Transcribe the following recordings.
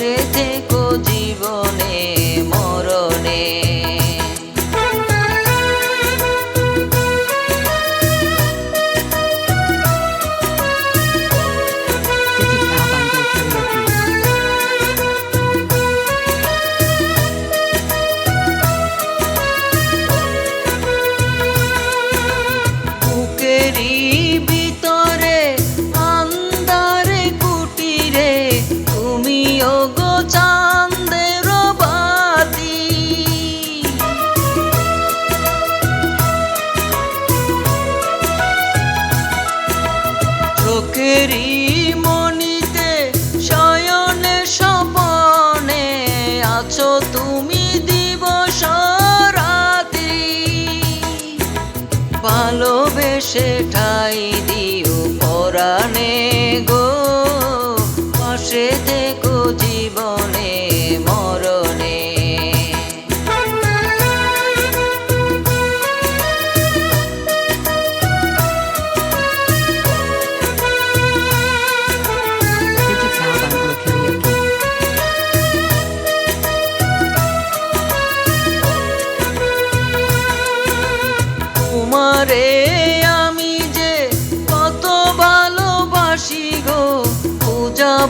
Sí, sí.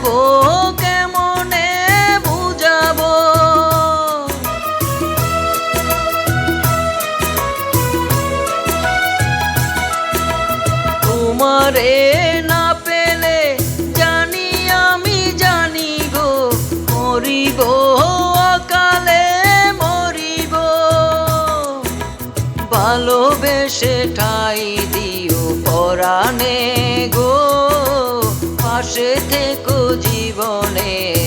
গো কেমনে বুঝাব? তোমারে না পেলে জানি আমি জানি গো মরি কালে মরিব। ভালোবেসে ঠাই দি পাশে থেকো জীবনে।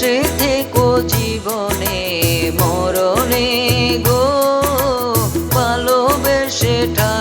পাশে থেকো জীবনে মরণে গো ভালোবেসেটা